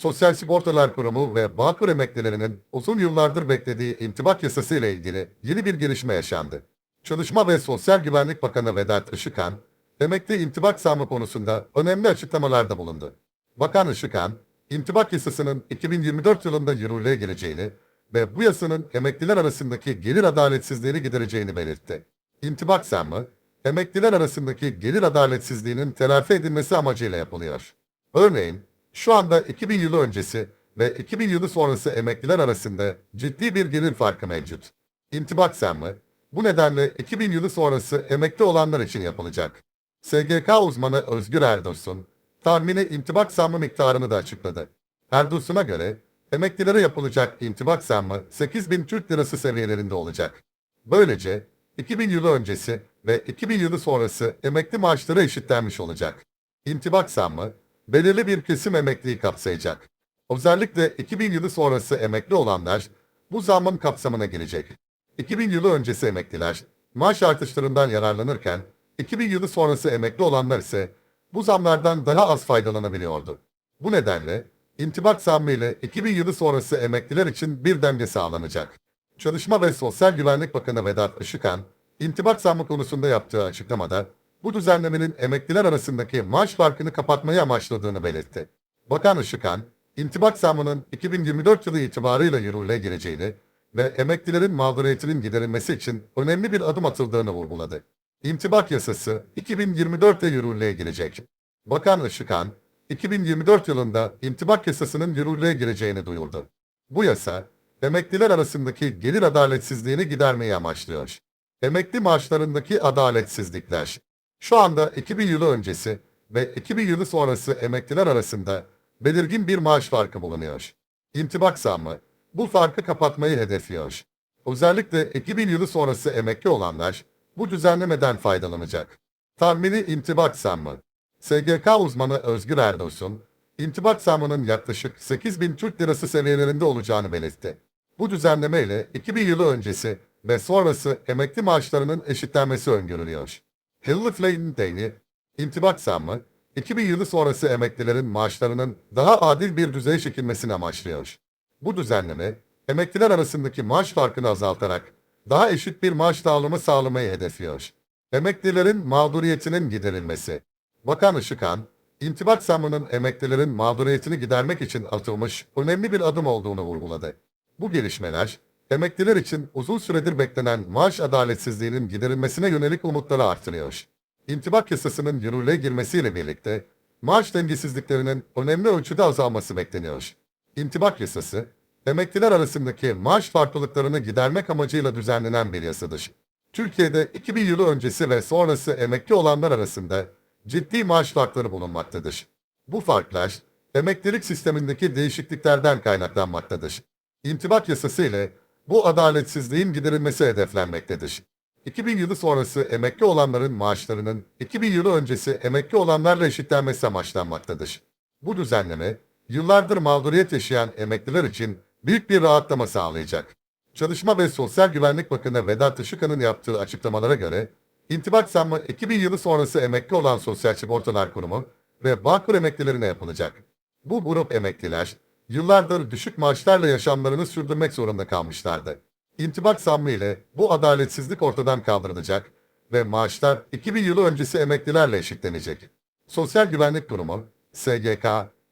Sosyal Sigortalar Kurumu ve Bağkur emeklilerinin uzun yıllardır beklediği intibak yasası ile ilgili yeni bir gelişme yaşandı. Çalışma ve Sosyal Güvenlik Bakanı Vedat Işıkhan, emekli intibak zammı konusunda önemli açıklamalarda bulundu. Bakan Işıkhan, intibak yasasının 2024 yılında yürürlüğe geleceğini ve bu yasanın emekliler arasındaki gelir adaletsizliğini gidereceğini belirtti. İntibak zammı, emekliler arasındaki gelir adaletsizliğinin telafi edilmesi amacıyla yapılıyor. Örneğin, şu anda 2000 yılı öncesi ve 2000 yılı sonrası emekliler arasında ciddi bir gelir farkı mevcut. İntibak zammı, bu nedenle 2000 yılı sonrası emekli olanlar için yapılacak. SGK uzmanı Özgür Erdoğan, tahmini intibak zammı miktarını da açıkladı. Erdoğan'a göre, emeklilere yapılacak intibak zammı 8000 Türk Lirası seviyelerinde olacak. Böylece 2000 yılı öncesi ve 2000 yılı sonrası emekli maaşları eşitlenmiş olacak. İntibak zammı, belirli bir kesim emekliyi kapsayacak. Özellikle 2000 yılı sonrası emekli olanlar bu zammın kapsamına girecek. 2000 yılı öncesi emekliler maaş artışlarından yararlanırken 2000 yılı sonrası emekli olanlar ise bu zamlardan daha az faydalanabiliyordu. Bu nedenle intibak zammı ile 2000 yılı sonrası emekliler için bir denge sağlanacak. Çalışma ve Sosyal Güvenlik Bakanı Vedat Işıkhan, intibak zammı konusunda yaptığı açıklamada bu düzenlemenin emekliler arasındaki maaş farkını kapatmayı amaçladığını belirtti. Bakan Işıkhan, intibak zammının 2024 yılı itibarıyla yürürlüğe gireceğini ve emeklilerin mağduriyetinin giderilmesi için önemli bir adım atıldığını vurguladı. İntibak yasası 2024'te yürürlüğe girecek. Bakan Işıkhan, 2024 yılında intibak yasasının yürürlüğe gireceğini duyurdu. Bu yasa, emekliler arasındaki gelir adaletsizliğini gidermeyi amaçlıyor. Emekli maaşlarındaki adaletsizlikler. Şu anda 2000 yılı öncesi ve 2000 yılı sonrası emekliler arasında belirgin bir maaş farkı bulunuyor. İntibak zammı bu farkı kapatmayı hedefliyor. Özellikle 2000 yılı sonrası emekli olanlar bu düzenlemeden faydalanacak. Tahmini intibak zammı. SGK uzmanı Özgür Erdoğan, intibak zammının yaklaşık 8000 Türk Lirası seviyelerinde olacağını belirtti. Bu düzenleme ile 2000 yılı öncesi ve sonrası emekli maaşlarının eşitlenmesi öngörülüyor. Hillary Clinton deyni, intibak zammı, 2000 yılı sonrası emeklilerin maaşlarının daha adil bir düzeye çekilmesini amaçlıyor. Bu düzenleme, emekliler arasındaki maaş farkını azaltarak daha eşit bir maaş dağılımı sağlamayı hedefliyor. Emeklilerin mağduriyetinin giderilmesi. Bakan Işıkhan, intibak zammının emeklilerin mağduriyetini gidermek için atılmış önemli bir adım olduğunu vurguladı. Bu gelişmeler, emekliler için uzun süredir beklenen maaş adaletsizliğinin giderilmesine yönelik umutları artırıyor. İntibak yasasının yürürlüğe girmesiyle birlikte maaş dengesizliklerinin önemli ölçüde azalması bekleniyor. İntibak yasası, emekliler arasındaki maaş farklılıklarını gidermek amacıyla düzenlenen bir yasadır. Türkiye'de 2000 yılı öncesi ve sonrası emekli olanlar arasında ciddi maaş farkları bulunmaktadır. Bu farklar, emeklilik sistemindeki değişikliklerden kaynaklanmaktadır. İntibak yasası ile bu adaletsizliğin giderilmesi hedeflenmektedir. 2000 yılı sonrası emekli olanların maaşlarının 2000 yılı öncesi emekli olanlarla eşitlenmesi amaçlanmaktadır. Bu düzenleme, yıllardır mağduriyet yaşayan emekliler için büyük bir rahatlama sağlayacak. Çalışma ve Sosyal Güvenlik Bakanı Vedat Işıkhan'ın yaptığı açıklamalara göre, intibak zammı 2000 yılı sonrası emekli olan Sosyal Sigortalar Kurumu ve Bağkur emeklilerine yapılacak. Bu grup emekliler, yıllardır düşük maaşlarla yaşamlarını sürdürmek zorunda kalmışlardı. İntibak zammı ile bu adaletsizlik ortadan kaldırılacak ve maaşlar 2000 yılı öncesi emeklilerle eşitlenecek. Sosyal Güvenlik Kurumu, SGK,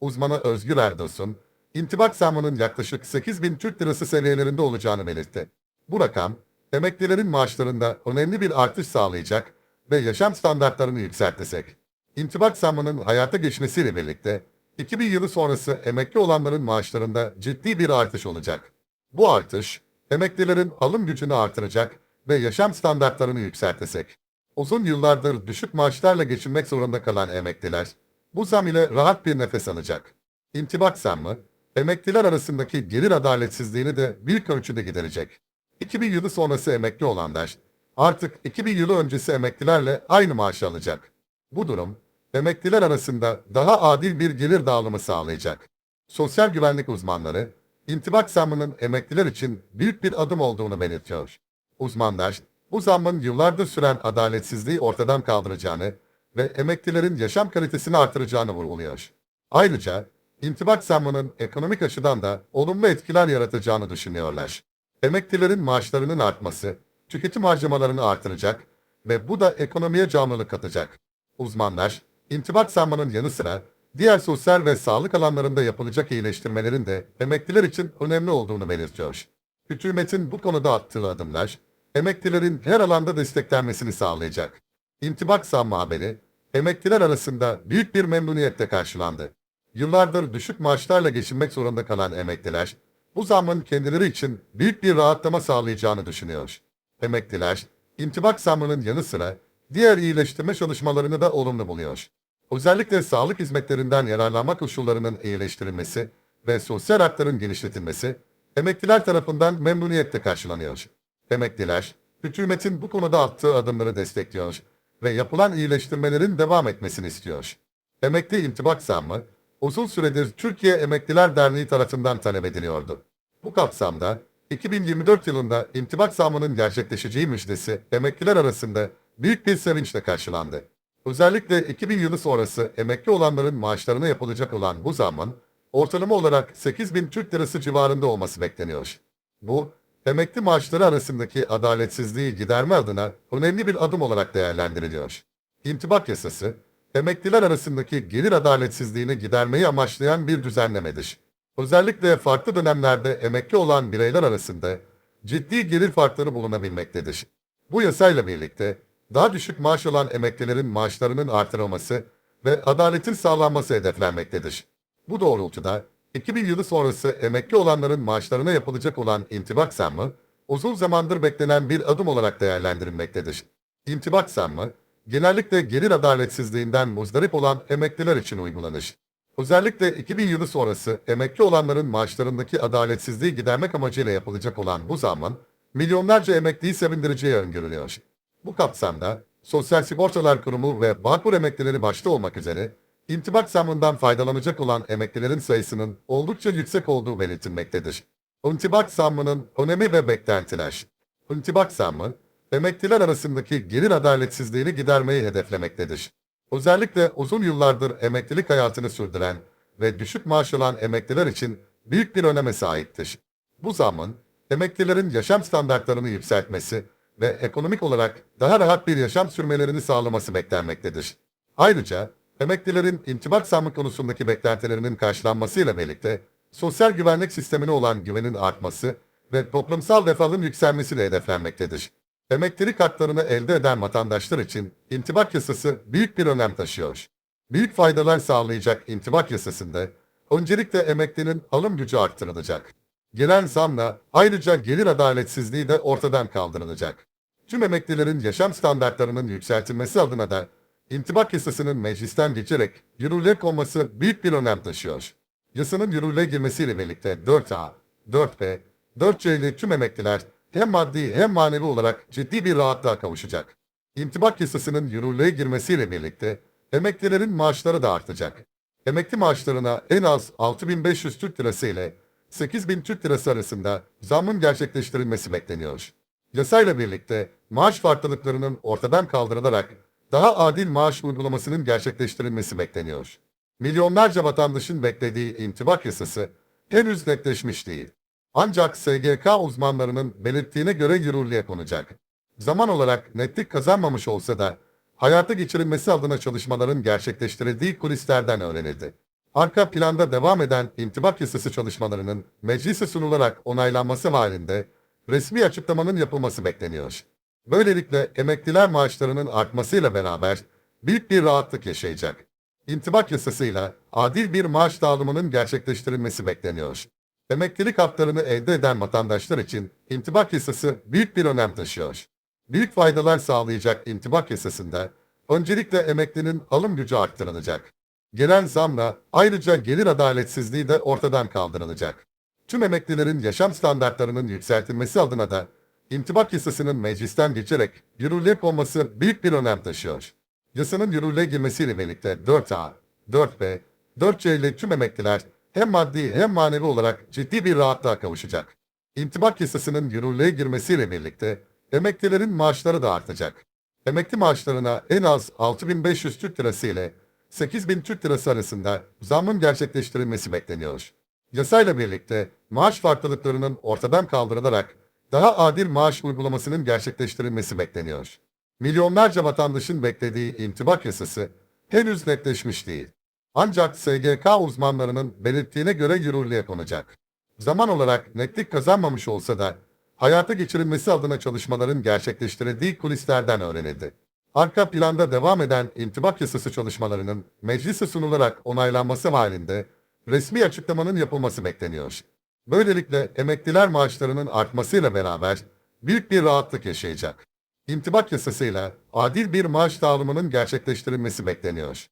uzmanı Özgür Erdoğan, intibak zammının yaklaşık 8000 Türk Lirası seviyelerinde olacağını belirtti. Bu rakam, emeklilerin maaşlarında önemli bir artış sağlayacak ve yaşam standartlarını yükseltecek. İntibak zammının hayata geçmesiyle birlikte 2000 yılı sonrası emekli olanların maaşlarında ciddi bir artış olacak. Bu artış, emeklilerin alım gücünü artıracak ve yaşam standartlarını yükseltecek. Uzun yıllardır düşük maaşlarla geçinmek zorunda kalan emekliler, bu zam ile rahat bir nefes alacak. İntibak zammı, emekliler arasındaki gelir adaletsizliğini de büyük ölçüde giderecek. 2000 yılı sonrası emekli olanlar, artık 2000 yılı öncesi emeklilerle aynı maaşı alacak. Bu durum, emekliler arasında daha adil bir gelir dağılımı sağlayacak. Sosyal güvenlik uzmanları, intibak zammının emekliler için büyük bir adım olduğunu belirtiyor. Uzmanlar, bu zammın yıllardır süren adaletsizliği ortadan kaldıracağını ve emeklilerin yaşam kalitesini artıracağını vurguluyor. Ayrıca, intibak zammının ekonomik açıdan da olumlu etkiler yaratacağını düşünüyorlar. Emeklilerin maaşlarının artması, tüketim harcamalarını artıracak ve bu da ekonomiye canlılık katacak. Uzmanlar, intibak zammının yanı sıra diğer sosyal ve sağlık alanlarında yapılacak iyileştirmelerin de emekliler için önemli olduğunu belirtiyor. Hükümetin bu konuda attığı adımlar, emeklilerin her alanda desteklenmesini sağlayacak. İntibak zammı haberi, emekliler arasında büyük bir memnuniyetle karşılandı. Yıllardır düşük maaşlarla geçinmek zorunda kalan emekliler, bu zammın kendileri için büyük bir rahatlama sağlayacağını düşünüyor. Emekliler, intibak zammının yanı sıra diğer iyileştirme çalışmalarını da olumlu buluyor. Özellikle sağlık hizmetlerinden yararlanma koşullarının iyileştirilmesi ve sosyal hakların genişletilmesi, emekliler tarafından memnuniyetle karşılanıyor. Emekliler, hükümetin bu konuda attığı adımları destekliyor ve yapılan iyileştirmelerin devam etmesini istiyor. Emekli intibak zammı, uzun süredir Türkiye Emekliler Derneği tarafından talep ediliyordu. Bu kapsamda 2024 yılında intibak zammının gerçekleşeceği müjdesi emekliler arasında büyük bir sevinçle karşılandı. Özellikle 2000 yılı sonrası emekli olanların maaşlarına yapılacak olan bu zammın ortalama olarak 8000 Türk Lirası civarında olması bekleniyor. Bu, emekli maaşları arasındaki adaletsizliği giderme adına önemli bir adım olarak değerlendiriliyor. İntibak yasası, emekliler arasındaki gelir adaletsizliğini gidermeyi amaçlayan bir düzenlemedir. Özellikle farklı dönemlerde emekli olan bireyler arasında ciddi gelir farkları bulunabilmektedir. Bu yasayla birlikte daha düşük maaş alan emeklilerin maaşlarının artırılması ve adaletin sağlanması hedeflenmektedir. Bu doğrultuda 2000 yılı sonrası emekli olanların maaşlarına yapılacak olan intibak zammı, uzun zamandır beklenen bir adım olarak değerlendirilmektedir. İntibak zammı, genellikle gelir adaletsizliğinden muzdarip olan emekliler için uygulanır. Özellikle 2000 yılı sonrası emekli olanların maaşlarındaki adaletsizliği gidermek amacıyla yapılacak olan bu zammın, milyonlarca emekliyi sevindireceği öngörülüyor. Bu kapsamda Sosyal Sigortalar Kurumu ve Bağkur emeklileri başta olmak üzere intibak zammından faydalanacak olan emeklilerin sayısının oldukça yüksek olduğu belirtilmektedir. İntibak zammının önemi ve beklentiler. İntibak zammı, emekliler arasındaki gelir adaletsizliğini gidermeyi hedeflemektedir. Özellikle uzun yıllardır emeklilik hayatını sürdüren ve düşük maaş alan emekliler için büyük bir öneme sahiptir. Bu zammın, emeklilerin yaşam standartlarını yükseltmesi ve ekonomik olarak daha rahat bir yaşam sürmelerini sağlaması beklenmektedir. Ayrıca emeklilerin intibak zammı konusundaki beklentilerinin karşılanmasıyla birlikte sosyal güvenlik sistemine olan güvenin artması ve toplumsal refahın yükselmesi de hedeflenmektedir. Emeklilik haklarını elde eden vatandaşlar için intibak yasası büyük bir önem taşıyor. Büyük faydalar sağlayacak intibak yasasında öncelikle emeklinin alım gücü arttırılacak. Gelen zamla ayrıca gelir adaletsizliği de ortadan kaldırılacak. Tüm emeklilerin yaşam standartlarının yükseltilmesi adına da intibak yasasının meclisten geçerek yürürlüğe konması büyük bir önem taşıyor. Yasanın yürürlüğe girmesiyle birlikte 4A, 4B, 4C ile tüm emekliler hem maddi hem manevi olarak ciddi bir rahatlığa kavuşacak. İntibak yasasının yürürlüğe girmesiyle birlikte emeklilerin maaşları da artacak. Emekli maaşlarına en az 6500 Türk Lirası ile 8000 Türk Lirası arasında zammın gerçekleştirilmesi bekleniyor. Yasayla birlikte maaş farklılıklarının ortadan kaldırılarak daha adil maaş uygulamasının gerçekleştirilmesi bekleniyor. Milyonlarca vatandaşın beklediği intibak yasası henüz netleşmiş değil. Ancak SGK uzmanlarının belirttiğine göre yürürlüğe konacak. Zaman olarak netlik kazanmamış olsa da hayata geçirilmesi adına çalışmaların gerçekleştirildiği kulislerden öğrenildi. Arka planda devam eden intibak yasası çalışmalarının meclise sunularak onaylanması halinde resmi açıklamanın yapılması bekleniyor. Böylelikle emekliler maaşlarının artmasıyla beraber büyük bir rahatlık yaşayacak. İntibak yasasıyla adil bir maaş dağılımının gerçekleştirilmesi bekleniyor. Emeklilik haklarını elde eden vatandaşlar için intibak yasası büyük bir önem taşıyor. Büyük faydalar sağlayacak intibak yasasında öncelikle emeklinin alım gücü arttırılacak. Gelen zamla ayrıca gelir adaletsizliği de ortadan kaldırılacak. Tüm emeklilerin yaşam standartlarının yükseltilmesi adına da intibak yasasının meclisten geçerek yürürlüğe konması büyük bir önem taşıyor. Yasanın yürürlüğe girmesiyle birlikte 4A, 4B, 4C ile tüm emekliler hem maddi hem manevi olarak ciddi bir rahatlığa kavuşacak. İntibak yasasının yürürlüğe girmesiyle birlikte emeklilerin maaşları da artacak. Emekli maaşlarına en az 6500 Türk Lirası ile 8 bin Türk lirası arasında zammın gerçekleştirilmesi bekleniyor. Yasayla birlikte maaş farklılıklarının ortadan kaldırılarak daha adil maaş uygulamasının gerçekleştirilmesi bekleniyor. Milyonlarca vatandaşın beklediği intibak yasası henüz netleşmiş değil. Ancak SGK uzmanlarının belirttiğine göre yürürlüğe konacak. Zaman olarak netlik kazanmamış olsa da hayata geçirilmesi adına çalışmaların gerçekleştirildiği kulislerden öğrenildi. Arka planda devam eden intibak yasası çalışmalarının meclise sunularak onaylanması halinde resmi açıklamanın yapılması bekleniyor. Böylelikle emekliler maaşlarının artmasıyla beraber büyük bir rahatlık yaşayacak. İntibak yasasıyla adil bir maaş dağılımının gerçekleştirilmesi bekleniyor.